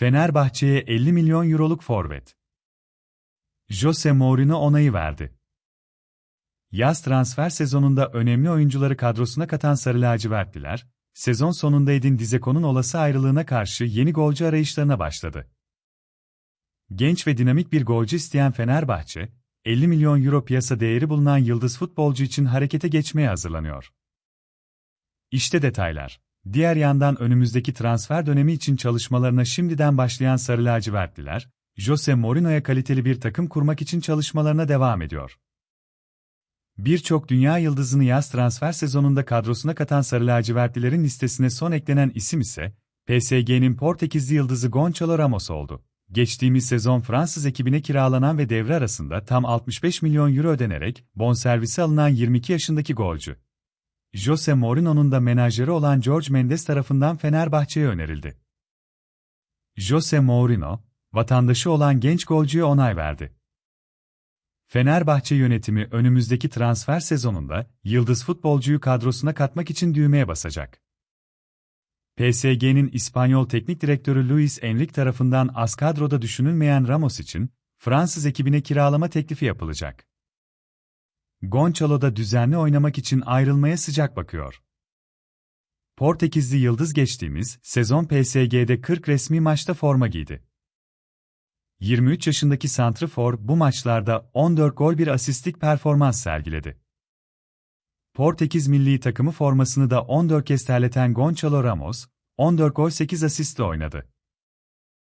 Fenerbahçe'ye 50 milyon euroluk forvet. Jose Mourinho onayı verdi. Yaz transfer sezonunda önemli oyuncuları kadrosuna katan Sarı Lacivertliler, sezon sonunda Edin Dzeko'nun olası ayrılığına karşı yeni golcü arayışlarına başladı. Genç ve dinamik bir golcü isteyen Fenerbahçe, 50 milyon euro piyasa değeri bulunan yıldız futbolcu için harekete geçmeye hazırlanıyor. İşte detaylar. Diğer yandan önümüzdeki transfer dönemi için çalışmalarına şimdiden başlayan Sarı Lacivertliler, Jose Mourinho'ya kaliteli bir takım kurmak için çalışmalarına devam ediyor. Birçok dünya yıldızını yaz transfer sezonunda kadrosuna katan Sarı Lacivertlilerin listesine son eklenen isim ise, PSG'nin Portekizli yıldızı Gonçalo Ramos oldu. Geçtiğimiz sezon Fransız ekibine kiralanan ve devre arasında tam 65 milyon euro ödenerek bonservisi alınan 22 yaşındaki golcü. Jose Mourinho'nun da menajeri olan George Mendes tarafından Fenerbahçe'ye önerildi. Jose Mourinho, vatandaşı olan genç golcüye onay verdi. Fenerbahçe yönetimi önümüzdeki transfer sezonunda yıldız futbolcuyu kadrosuna katmak için düğmeye basacak. PSG'nin İspanyol teknik direktörü Luis Enrique tarafından az kadroda düşünülmeyen Ramos için Fransız ekibine kiralama teklifi yapılacak. Gonçalo da düzenli oynamak için ayrılmaya sıcak bakıyor. Portekizli Yıldız geçtiğimiz sezon PSG'de 40 resmi maçta forma giydi. 23 yaşındaki santrfor bu maçlarda 14 gol bir asistlik performans sergiledi. Portekiz milli takımı formasını da 14 kez terleten Gonçalo Ramos, 14 gol 8 asistle oynadı.